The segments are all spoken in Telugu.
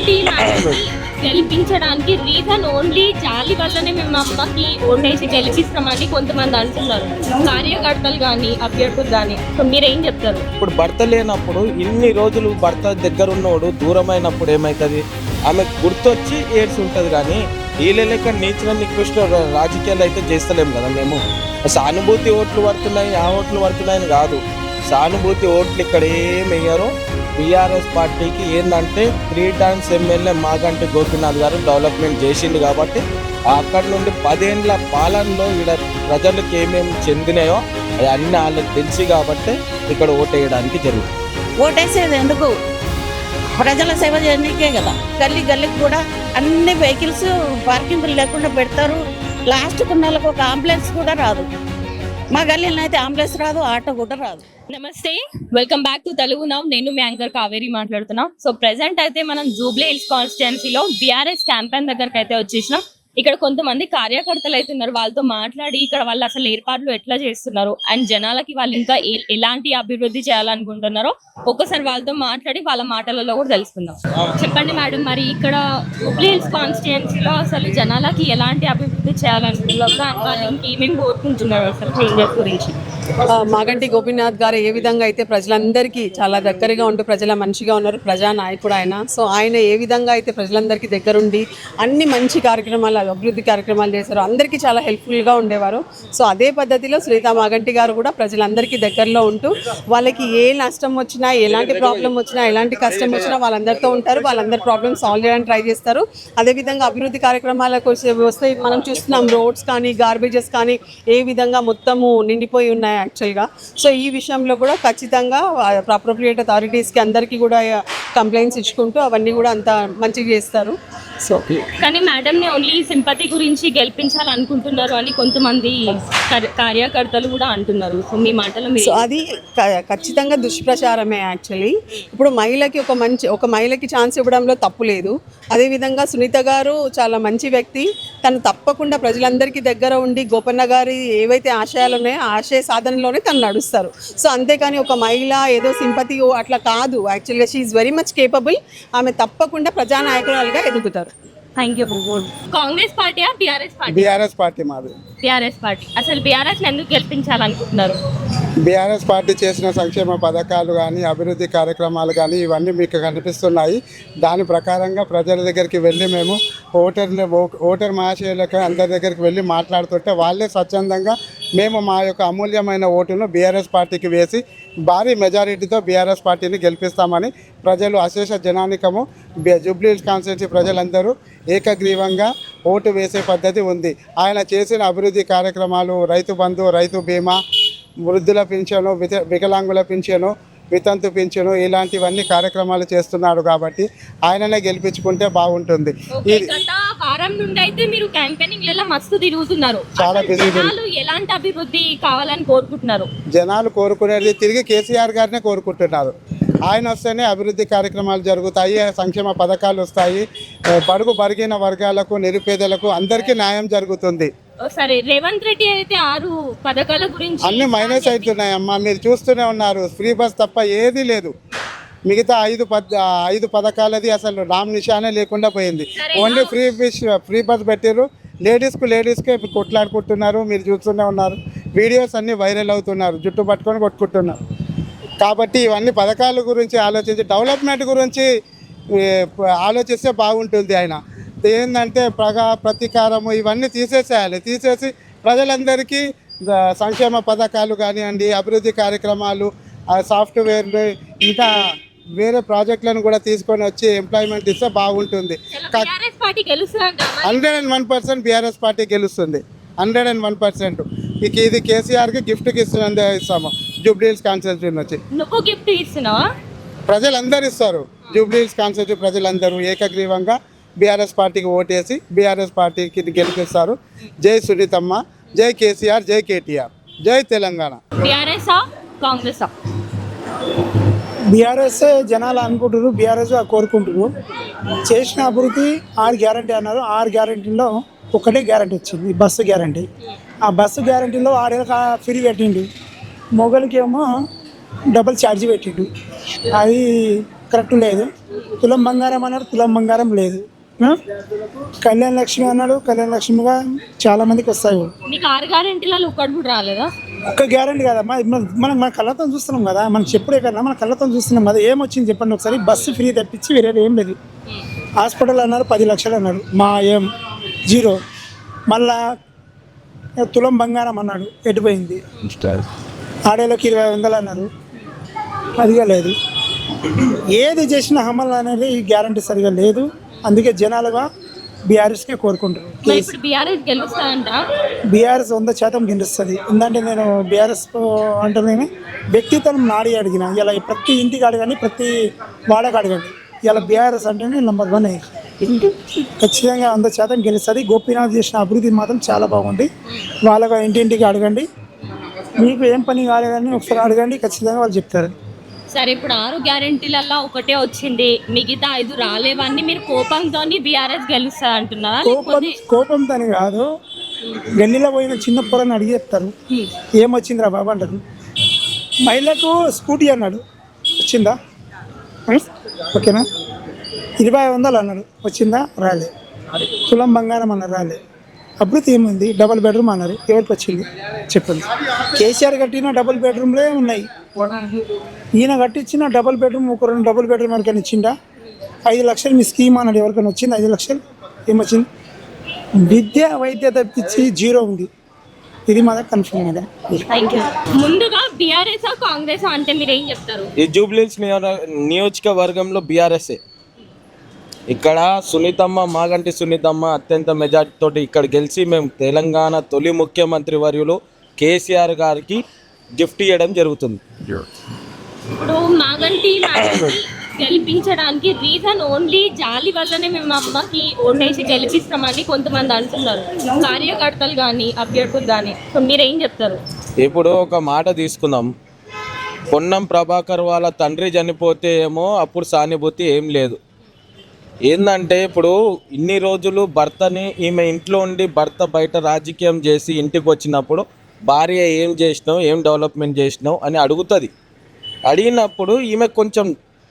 ఏంటి గెలిపించడానికి రీజన్ ఓన్లీ జాలి వల్లనే మేము అమ్మకి ఓటేసి గెలిపిస్తామని కొంతమంది అంటున్నారు. కార్యకర్తలు కానీ అభ్యర్థులు కానీ సో మీరేం చెప్తారు? ఇప్పుడు భర్త లేనప్పుడు ఇన్ని రోజులు భర్త దగ్గర ఉన్నోడు దూరమైనప్పుడు ఏమవుతుంది ఆమె గుర్తొచ్చి ఏడ్స్ ఉంటుంది కానీ వీళ్ళ లెక్క నీచిన నికృష్ట రాజకీయాలు అయితే చేస్తలేము కదా మేము. సానుభూతి ఓట్లు పడుతున్నాయి ఆ ఓట్లు పడుతున్నాయని కాదు. సానుభూతి ఓట్లు ఇక్కడ ఏం వేయరు బీఆర్ఎస్ పార్టీకి ఏంటంటే three times MLA Maganti Gopinath garu development చేసిండు కాబట్టి అక్కడ నుండి పదేండ్ల పాలనలో ఇక్కడ ప్రజలకు ఏమేమి చెందినాయో అది అన్ని వాళ్ళకి తెలిసి కాబట్టి ఇక్కడ ఓటేయడానికి జరుగుతుంది ఓటేసేది ఎందుకు? ప్రజల సేవ చేయడానికే కదా. గల్లీ గల్లీకి కూడా అన్ని వెహికల్స్ పార్కింగ్లు లేకుండా పెడతారు. లాస్ట్ కొన్నాళ్ళకి ఒక అంబులెన్స్ కూడా రాదు. మా గల్లీలో అయితే అంబులెన్స్ రాదు ఆటో కూడా రాదు. నమస్తే welcome back to Telugu now. నేను మీ యాంకర్ కావేరి మాట్లాడుతున్నాం. సో ప్రెసెంట్ అయితే మనం జూబ్లీ హిల్స్ కాన్స్టిట్యున్సీలో బీఆర్ఎస్ క్యాంపెయిన్ దగ్గరకు అయితే వచ్చేసినాం. ఇక్కడ కొంతమంది కార్యకర్తలు అయితే ఉన్నారు. వాళ్ళతో మాట్లాడి ఇక్కడ వాళ్ళు అసలు ఏర్పాట్లు ఎట్లా చేస్తున్నారు? అండ్ జనాలకి వాళ్ళు ఇంకా ఎలాంటి అభివృద్ధి చేయాలనుకుంటున్నారో ఒక్కసారి వాళ్ళతో మాట్లాడి వాళ్ళ మాటలలో కూడా తెలుసుకుందాం. చెప్పండి మేడం మరి ఇక్కడ హుబ్లీ హిల్స్ కాన్స్టిట్యున్సీలో అసలు జనాలకి ఎలాంటి అభివృద్ధి చేయాలనుకుంటున్నారు వాళ్ళు ఇంకేమేమి కోరుకుంటున్నారు అసలు గురించి? మాగంటి గోపీనాథ్ గారు ఏ విధంగా అయితే ప్రజలందరికీ చాలా దగ్గరగా ఉంటూ ప్రజల మనిషిగా ఉన్నారు ప్రజా నాయకుడు ఆయన. సో ఆయన ఏ విధంగా అయితే ప్రజలందరికీ దగ్గరుండి అన్ని మంచి కార్యక్రమాలు అభివృద్ధి కార్యక్రమాలు చేశారు. అందరికీ చాలా హెల్ప్ఫుల్గా ఉండేవారు. సో అదే పద్ధతిలో శ్రీతా మాగంటి గారు కూడా ప్రజలందరికీ దగ్గరలో ఉంటూ వాళ్ళకి ఏ నష్టం వచ్చినా ఎలాంటి ప్రాబ్లం వచ్చినా ఎలాంటి కష్టం వచ్చినా వాళ్ళందరితో ఉంటారు. వాళ్ళందరి ప్రాబ్లమ్ సాల్వ్ చేయడానికి ట్రై చేస్తారు. అదేవిధంగా అభివృద్ధి కార్యక్రమాలకు వస్తే మనం చూస్తున్నాం రోడ్స్ కానీ గార్బేజెస్ కానీ ఏ విధంగా మొత్తము నిండిపోయి ఉన్నాయి యాక్చువల్గా సో ఈ విషయంలో కూడా ఖచ్చితంగా అప్రోప్రియేట్ అథారిటీస్కి అందరికీ కూడా కంప్లైంట్స్ ఇచ్చుకుంటూ అవన్నీ కూడా అంత మంచిగా చేస్తారు. సో కానీ మేడం ని ఓన్లీ సింపతి గురించి గెలిపించాలనుకుంటున్నారు అని కొంతమంది కర్- కార్యకర్తలు కూడా అంటున్నారు. సో మీ మాటలు సో అది ఖచ్చితంగా దుష్ప్రచారమే యాక్చువల్లీ ఇప్పుడు మహిళకి ఒక మంచి ఒక మహిళకి ఛాన్స్ ఇవ్వడంలో తప్పు లేదు. అదేవిధంగా సునీత గారు చాలా మంచి వ్యక్తి. తను తప్పకుండా ప్రజలందరికీ దగ్గర ఉండి గోపన్న గారి ఏవైతే ఆశయాలు ఉన్నాయో ఆశయ సాధనలోనే తను నడుస్తారు. సో అంతేకాని ఒక మహిళ ఏదో సింపతి అట్లా కాదు. యాక్చువల్గా షీఈ్ వెరీ మచ్ కేపబుల్ ఆమె తప్పకుండా ప్రజానాయకురాలుగా ఎదుగుతారు. థ్యాంక్ యూ కాంగ్రెస్ పార్టీయా బీఆర్ఎస్ పార్టీ బీఆర్ఎస్ పార్టీ మాది. BRS party. అసలు బీఆర్ఎస్ ఎందుకు గెలిపించాలనుకుంటున్నారు? బీఆర్ఎస్ పార్టీ చేసిన సంక్షేమ పథకాలు కానీ అభివృద్ధి కార్యక్రమాలు కానీ ఇవన్నీ మీకు కనిపిస్తున్నాయి. దాని ప్రకారంగా ప్రజల దగ్గరికి వెళ్ళి మేము ఓటర్లు ఓ- ఓటర్ మహాశయులకు అందరి దగ్గరికి వెళ్ళి మాట్లాడుతుంటే వాళ్ళే స్వచ్ఛందంగా మేము మా యొక్క అమూల్యమైన ఓటును బీఆర్ఎస్ పార్టీకి వేసి భారీ మెజారిటీతో బీఆర్ఎస్ పార్టీని గెలిపిస్తామని ప్రజలు అశేష జనానికము జూబ్లీ కాన్స్టిట్యూన్సీ ప్రజలందరూ ఏకగ్రీవంగా ఓటు వేసే పద్ధతి ఉంది. ఆయన చేసిన అభివృద్ధి కార్యక్రమాలు రైతు బంధు రైతు బీమా వృద్ధుల పింఛను వికలాంగుల పింఛను వితంతు పింఛను ఇలాంటివన్నీ కార్యక్రమాలు చేస్తున్నాడు కాబట్టి ఆయననే గెలిపించుకుంటే బాగుంటుంది. ఓకే, ఇది గత వారం నుండి అయితే మీరు క్యాంపెయినింగ్లలో మస్తు తిరుగుతున్నారు. చాలా. జనాలు ఎలాంటి అభివృద్ధి కావాలని కోరుకుంటున్నారు? జనాలు కోరుకునేది తిరిగి కేసీఆర్ గారినే కోరుకుంటున్నారు. ఆయన వస్తేనే అభివృద్ధి కార్యక్రమాలు జరుగుతాయి సంక్షేమ పథకాలు వస్తాయి. ఆ, బడుగు బరిగిన వర్గాలకు నిరుపేదలకు అందరికీ న్యాయం జరుగుతుంది. సరే రేవంత్ రెడ్డి అయితే ఆరు పథకాల గురించి అన్ని మైనస్ అవుతున్నాయి అమ్మా మీరు చూస్తూనే ఉన్నారు. ఫ్రీ బస్ తప్ప ఏదీ లేదు. మిగతా ఐదు పద్ ఐదు పథకాలది అసలు నామ్ నిశానే లేకుండా పోయింది. Only free fish free bus పెట్టారు లేడీస్కు లేడీస్కే ఇప్పుడు కొట్లాడుకుంటున్నారు. మీరు చూస్తూనే ఉన్నారు. వీడియోస్ అన్నీ వైరల్ అవుతున్నారు. జుట్టు పట్టుకొని కొట్టుకుంటున్నారు. కాబట్టి ఇవన్నీ పథకాల గురించి ఆలోచించి డెవలప్మెంట్ గురించి ఆలోచిస్తే బాగుంటుంది ఆయన. ఏంటంటే ప్రగా ప్రతీకారము ఇవన్నీ తీసేసేయాలి. తీసేసి ప్రజలందరికీ సంక్షేమ పథకాలు కానివ్వండి అభివృద్ధి కార్యక్రమాలు ఆ సాఫ్ట్వేర్లు ఇంకా వేరే ప్రాజెక్టులను కూడా తీసుకొని వచ్చి ఎంప్లాయ్మెంట్ ఇస్తే బాగుంటుంది. Hundred and one percent BRS party గెలుస్తుంది. Hundred and one percent. ఇక ఇది కేసీఆర్కి గిఫ్ట్కి ఇస్తున్నందుకు ఇస్తాము. జూబ్లీహిల్స్ కాన్స్టిట్యూషన్ నుంచి. నువ్వు గిఫ్ట్ ఇస్తున్నావా? ప్రజలందరూ ఇస్తారు జూబ్లీహిల్స్ కాన్స్టిట్యూట్ ప్రజలందరూ ఏకగ్రీవంగా బీఆర్ఎస్ పార్టీకి ఓటేసి బీఆర్ఎస్ పార్టీకి గెలిపిస్తారు. జై సునీతమ్మ జై కేసీఆర్ జై కేటీఆర్. జై తెలంగాణ. బీఆర్ఎస్ కాంగ్రెస్ బీఆర్ఎస్ జనాలు అనుకుంటున్నారు బీఆర్ఎస్ కోరుకుంటున్నారు. చేసిన అభివృద్ధి ఆరు గ్యారంటీ అన్నారు. ఆరు గ్యారంటీలో ఒకటే గ్యారంటీ వచ్చింది బస్సు గ్యారంటీ. ఆ బస్సు గ్యారంటీలో ఆడేళ్ళకి ఫ్రీ పెట్టిండు. మొగలకి ఏమో డబుల్ ఛార్జీ పెట్టిండు. అది కరెక్ట్ లేదు. తులం బంగారం అన్నాడు తులం బంగారం లేదు? కళ్యాణ లక్ష్మి అన్నాడు. కళ్యాణ లక్ష్మిగా చాలా మందికి వస్తాయి. మీకు ఆరు గ్యారెంటీలలో ఒక్కటి కూడా రాలేదా? ఒక్క గ్యారంటీ కదమ్మా మన- మనం కళ్ళతో చూస్తున్నాం కదా. మనం చెప్పుడే కన్నా మన కళ్ళతో చూస్తున్నాం కదా. ఏమొచ్చింది చెప్పండి ఒకసారి. బస్సు ఫ్రీ తెప్పించి వేరే ఏం లేదు. హాస్పిటల్ అన్నారు పది లక్షలు అన్నాడు మా ఏం? జీరో. మళ్ళా తులం బంగారం అన్నాడు. ఎటుపోయింది ఆడేలోకి ఇరవై వందలు అన్నారు. అదిగా లేదు. ఏది చేసినా అమలు అనేది గ్యారంటీ సరిగా లేదు. అందుకే జనాలుగా బీఆర్ఎస్కే కోరుకుంటారు. ఇప్పుడు బీఆర్ఎస్ గెలుస్తాయంట బీఆర్ఎస్ వంద శాతం గెలుస్తుంది. ఎందుకంటే నేను బీఆర్ఎస్ అంటే నేను వ్యక్తిత్వం నాడి అడిగిన ఇలా ప్రతి ఇంటికి అడగండి ప్రతి వాడకు అడగండి ఇలా బీఆర్ఎస్ అంటేనే నెంబర్ వన్ ఖచ్చితంగా వంద శాతం గెలుస్తుంది. గోపీనాథ్ చేసిన అభివృద్ధి మాత్రం చాలా బాగుంది. వాళ్ళగా ఇంటింటికి అడగండి. మీకు ఏం పని కాలేదని ఒకసారి అడగండి. ఖచ్చితంగా వాళ్ళు చెప్తారు. సరే ఇప్పుడు ఆరు గ్యారెంటీలలో ఒకటే వచ్చింది. మిగతా ఐదు రాలేవన్నీ మీరు కోపంతో బీఆర్ఎస్ గెలుస్తా అంటున్నారా? కోపం కోపంతో కాదు. గల్లీలో పోయిన చిన్న పొరని అడిగి చెప్తారు. ఏమొచ్చిందిరా బాబు అంటారు. మహిళకు స్కూటీ అన్నాడు. వచ్చిందా? ఓకేనా? ఇరవై వందలు అన్నాడు. వచ్చిందా? రాలే. తులం బంగారం అన్నారు రాలే. అభివృద్ధి ఏముంది? డబుల్ బెడ్రూమ్ అన్నారు. ఎవరికి వచ్చింది? చెప్పండి. కేసీఆర్ కట్టిన డబుల్ బెడ్రూమ్లే ఉన్నాయి. ఈయన కట్టించిన డబుల్ బెడ్రూమ్ ఒక రెండు డబుల్ బెడ్రూమ్ ఎవరికైనా ఇచ్చిందా? ఐదు లక్షలు మీ స్కీమ్ అన్నాడు. ఎవరికైనా వచ్చింది? ఐదు లక్షలు? ఏమొచ్చింది? విద్య వైద్య తప్పించి జీరో ఉంది. ఇది మాత్రం కన్ఫర్మ్ మేడం ముందుగా బీఆర్ఎస్ కాంగ్రెస్ అంటే మీరు ఏం చెప్తారు? ఈ జూబ్లీస్ నియోజ- నియోజకవర్గంలో బీఆర్ఎస్ఏ ఇక్కడ సునీతమ్మ మాగంటి సునీతమ్మ అత్యంత మెజార్టీ తోటి ఇక్కడ గెలిచి మేము తెలంగాణ తొలి ముఖ్యమంత్రి వర్యులు కేసీఆర్ గారికి గిఫ్ట్ ఇవ్వడం జరుగుతుంది. ఇప్పుడు మాగంటి గెలిపించడానికి రీజన్ ఓన్లీ జాలి వల్లనే మేము అమ్మకి ఓటేసి గెలిపిస్తామని కొంతమంది అంటున్నారు. కార్యకర్తలు కానీ అభ్యర్థులు కానీ సో మీరు ఏం చెప్తారు? ఇప్పుడు ఒక మాట తీసుకుందాం. పొన్నం ప్రభాకర్ వాళ్ళ తండ్రి చనిపోతే ఏమో అప్పుడు సానుభూతి ఏం లేదు. ఏంటంటే ఇప్పుడు ఇన్ని రోజులు భర్తని ఈమె ఇంట్లో ఉండి భర్త బయట రాజకీయం చేసి ఇంటికి వచ్చినప్పుడు భార్య ఏం చేసినావు ఏం డెవలప్మెంట్ చేసినావు అని అడుగుతుంది. అడిగినప్పుడు ఈమె కొంచెం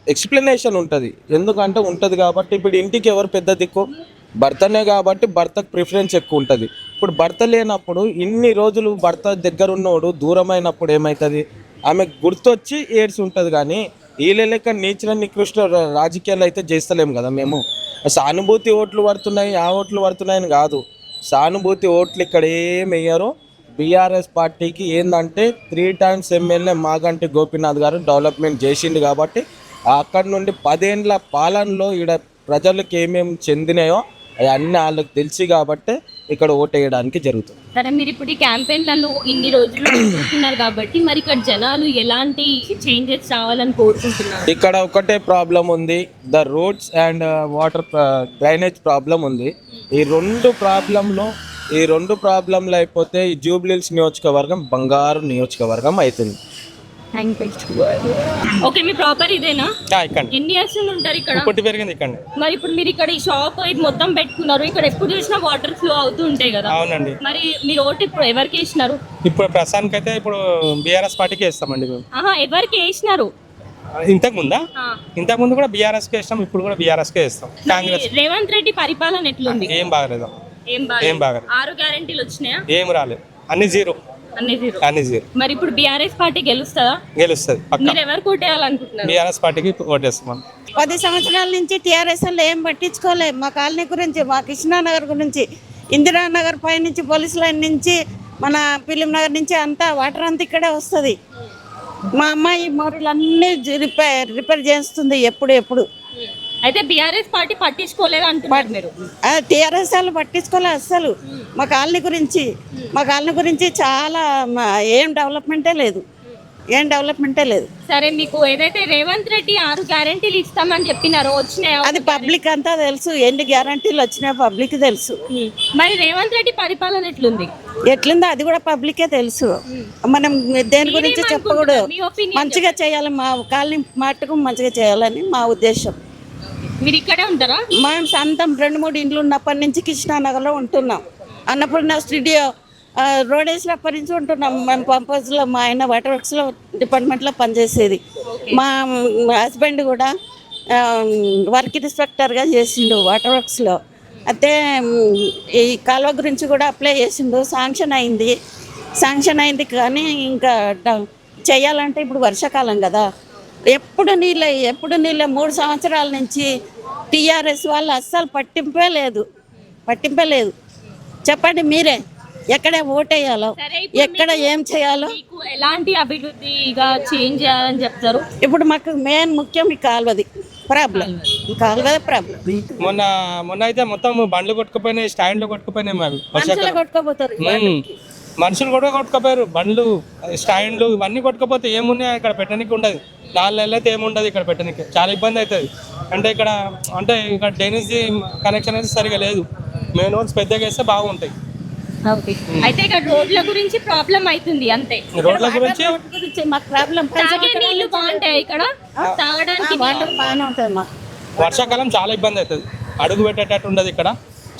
ఎక్స్ప్లెనేషన్ ఉంటుంది. ఎందుకంటే ఉంటుంది కాబట్టి ఇప్పుడు ఇంటికి ఎవరు పెద్ద దిక్కు? భర్తనే కాబట్టి భర్తకు ప్రిఫరెన్స్ ఎక్కువ ఉంటుంది. ఇప్పుడు భర్త లేనప్పుడు ఇన్ని రోజులు భర్త దగ్గరున్నోడు దూరమైనప్పుడు ఏమవుతుంది ఆమె గుర్తొచ్చి ఏడ్స్ ఉంటుంది కానీ వీళ్ళ లెక్క నీచుల నికృష్ట రాజకీయాలు అయితే చేస్తలేము కదా మేము. సానుభూతి ఓట్లు పడుతున్నాయి ఆ ఓట్లు పడుతున్నాయని కాదు. సానుభూతి ఓట్లు ఇక్కడ ఏం వేయరు. బీఆర్ఎస్ పార్టీకి ఏంటంటే three times MLA Maganti Gopinath garu development చేసిండు కాబట్టి అక్కడి నుండి పదేండ్ల పాలనలో ఈడ ప్రజలకు ఏమేమి చెందినాయో అవన్నీ వాళ్ళకి తెలిసి కాబట్టి ఇక్కడ ఓటేయడానికి జరుగుతుంది. సరే మీరు ఇప్పుడు ఈ క్యాంపెయిన్లలో ఇన్ని రోజులు చూస్తున్నారు కాబట్టి మరి ఇక్కడ జనాలు ఎలాంటి చేంజెస్ రావాలని కోరుకుంటున్నారు? ఇక్కడ ఒకటే ప్రాబ్లం ఉంది. The roads and water drainage problem ఉంది. ఈ రెండు ప్రాబ్లంలో ఈ రెండు ప్రాబ్లంలు అయిపోతే ఈ జూబ్లీల్స్ నియోజకవర్గం బంగారు నియోజకవర్గం అవుతుంది థ్యాంక్ యూ ఓకే మీ ప్రాపర్ ఇదేనా? ఇక్కడ. ఎన్ని ఇయర్స్ నుండి ఉంటారు ఇక్కడ? పుట్టి పెరిగింది ఇక్కడ. మరి ఇప్పుడు మీరు ఇక్కడ ఈ షాప్ ఇది మొత్తం పెట్టుకున్నారు. ఇక్కడ ఎప్పుడు చూసినా వాటర్ ఫ్లో అవుతూ ఉంటాయి కదా. అవునండి. మరి మీరు ఓటు ఇప్పుడు ఎవరికి వేసినారు? ఇప్పుడు ప్రస్తుతానికి అయితే ఇప్పుడు బీఆర్ఎస్ పార్టీకి వేస్తామండి మేము. ఆహా ఎవరికి వేసినారు? ఇంతకు ముందా. ఇంతకు ముందు కూడా బీఆర్ఎస్కే వేస్తాం ఇప్పుడు కూడా బీఆర్ఎస్కే వేస్తాం. కాంగ్రెస్. రేవంత్ రెడ్డి పరిపాలన ఎట్లుంది? ఏం బాగలేదు. ఏం ఏం బాగా బాగలేదు. ఆరు గ్యారెంటీలు వచ్చినాయా? ఏం రాలేదు. అన్ని జీరో. అన్ని జీరో మరి ఇప్పుడు బీఆర్ఎస్ పార్టీ గెలుస్తుందా? గెలుస్తుంది పక్క. మీరు ఎవరు కొట్టేయాలనుకుంటున్నారు? బీఆర్ఎస్ పార్టీకి ఓటేస్తాం పది సంవత్సరాల నుంచి టీఆర్ఎస్ ఏం పట్టించుకోలేదు మా కాలనీ గురించి మా కృష్ణానగర్ గురించి ఇందిరానగర్ పై నుంచి పోలీస్ లైన్ నుంచి మన ఫిలిం నగర్ నుంచి అంతా వాటర్ అంతా ఇక్కడే వస్తుంది. మా అమ్మాయి మోరీలు అన్నీ రిపేర్ రిపేర్ చేస్తుంది ఎప్పుడు ఎప్పుడు. అయితే బీఆర్ఎస్ పార్టీ పట్టించుకోలేదు అంటున్నారు మీరు? టీఆర్ఎస్ వాళ్ళు పట్టించుకోలేదు అస్సలు. మా కాలనీ గురించి మా కాలనీ గురించి చాలా ఏం డెవలప్మెంటే లేదు. ఏం డెవలప్మెంటే లేదు. సరే మీకు ఏదైతే రేవంత్ రెడ్డి ఆరు గ్యారెంటీలు ఇస్తామని చెప్పినారో వచ్చినాయో? అది పబ్లిక్ అంతా తెలుసు ఎన్ని గ్యారంటీలు వచ్చినాయో పబ్లిక్ తెలుసు. మరి రేవంత్ రెడ్డి పరిపాలన ఎట్లుంది? ఎట్లుందో అది కూడా పబ్లికే తెలుసు. మనం దేని గురించి చెప్పకూడదు. మంచిగా చేయాలి మా కాలనీ మట్టుకు మంచిగా చేయాలని మా ఉద్దేశం. మీరు ఇక్కడే ఉంటారా? మేము సొంతం రెండు మూడు ఇండ్లు ఉన్నప్పటి నుంచి కృష్ణానగర్లో ఉంటున్నాం. అన్నపూర్ణ స్టూడియో రోడ్ వేసినప్పటి నుంచి ఉంటున్నాం. మేము పంపస్లో మా ఆయన వాటర్ వర్క్స్లో డిపార్ట్మెంట్లో పనిచేసేది. మా హస్బెండ్ కూడా వర్క్ ఇన్స్పెక్టర్గా చేసిండు వాటర్ వర్క్స్లో అయితే ఈ కాలువ గురించి కూడా అప్లై చేసిండు. శాంక్షన్ అయింది. శాంక్షన్ అయింది కానీ ఇంకా చేయాలంటే ఇప్పుడు వర్షాకాలం కదా. ఎప్పుడు నీళ్ళే ఎప్పుడు నీళ్ళే? మూడు సంవత్సరాల నుంచి టీఆర్ఎస్ వాళ్ళు అస్సలు పట్టింపే లేదు. పట్టింపే లేదు. చెప్పండి మీరే. ఎక్కడ ఓటేయాలో? ఎక్కడ ఏం చేయాలో? మీకు ఎలాంటి అభివృద్ధిగా చేంజ్ చేయాలని చెప్తారు? ఇప్పుడు మాకు మెయిన్ ముఖ్యం ఈ కాలువది. ప్రాబ్లం ఈ కాలువదే ప్రాబ్లం మొన్న మొన్న అయితే మొత్తం బండ్లు కొట్టుకుపోయినాయి స్టాండ్లు కొట్టుకుపోయినాయి మావి మనుషులు కొట్టుకోపోతారు. మనుషులు కూడా కొట్టుకుపోయారు. బండ్లు స్టాండ్లు ఇవన్నీ కొట్టుకుపోతే ఏమున్నాయి ఇక్కడ పెట్టడానికి ఉండదు. నాలుగు నెలలు అయితే ఏముండదు ఇక్కడ పెట్టడానికి. చాలా ఇబ్బంది అవుతుంది. అంటే ఇక్కడ అంటే ఇక్కడ డ్రైనేజ్ కనెక్షన్ అయితే సరిగా లేదు. మెయిన్ రోడ్స్ పెద్దగా వేస్తే బాగుంటాయి. ఓకే. అయితే ఇక్కడ రోడ్ల గురించి ప్రాబ్లం అవుతుంది అంతే. రోడ్ల గురించి? ప్రాబ్లం. తాగే నీళ్ళు బాగుంటాయి ఇక్కడ? తాగడానికి వాటర్ బాగానే ఉంటుంది మాకు. వర్షాకాలం చాలా ఇబ్బంది అవుతుంది. అడుగు పెట్టేటట్టు ఉండదు ఇక్కడ.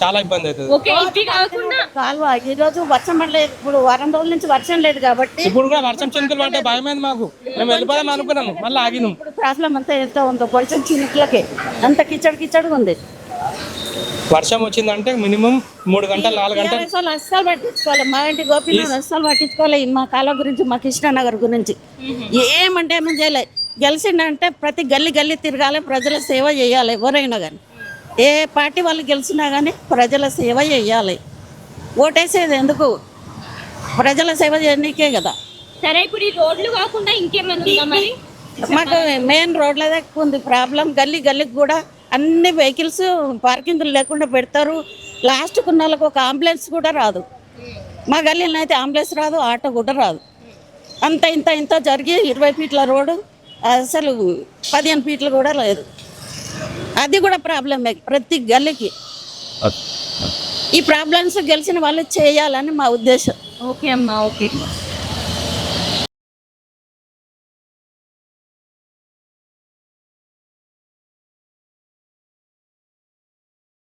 చాలా ఇబ్బంది అవుతుంది. ఓకే ఇవి కాకుండా కాలువ. ఈ రోజు వర్షం పడలేదు. ఇప్పుడు వారం రోజుల నుంచి వర్షం లేదు కాబట్టి ఇప్పుడు కూడా వర్షం చినుకులు పడ్డే భయమైంది మాకు. మేము వెళ్ళిపోదాం అనుకున్నాము. మళ్ళీ ఆగినాం. ఇప్పుడు ప్రాబ్లం అంతా ఎంత ఉందో. కొంచెం చిన్నట్లకే అంత కిచడు కిచడుగా ఉంది. వర్షం వచ్చిందంటే మినిమం మూడు గంటలు నాలుగు గంటలు. అస్సలు పట్టించుకోవాలి మా ఇంటి గోపినాథ్ అస్సలు పట్టించుకోవాలి మా కాలువ గురించి మా కృష్ణానగర్ గురించి. ఏమంటే ఏమని చేయలే. గెలిచిండంటే ప్రతి గల్లీ గల్లీ తిరగాలి ప్రజల సేవ చేయాలి ఎవరైనా కానీ ఏ పార్టీ వాళ్ళు గెలిచినా కానీ ప్రజల సేవ చేయాలి. ఓటేసేది ఎందుకు? ప్రజల సేవ చేయడానికే కదా. సరే ఇప్పుడు ఈ రోడ్లు కాకుండా ఇంకేమైనా ఉందా మరి? మాకు మెయిన్ రోడ్లదే ఉంది. ప్రాబ్లం గల్లీ గల్లీకి కూడా అన్ని వెహికల్స్ పార్కింగ్లు లేకుండా పెడతారు. లాస్ట్ కొన్నాళ్ళకి ఒక అంబులెన్స్ కూడా రాదు. మా గల్లీలో అయితే అంబులెన్స్ రాదు ఆటో కూడా రాదు. అంత ఇంత ఇంత జరిగి ఇరవై ఫీట్ల రోడ్డు అసలు పదిహేను ఫీట్లు కూడా లేదు. అది కూడా ప్రాబ్లమే ప్రతి గల్లీకి. ఈ ప్రాబ్లమ్స్ గెలిచిన వాళ్ళు చేయాలని మా ఉద్దేశం. ఓకే అమ్మా ఓకే.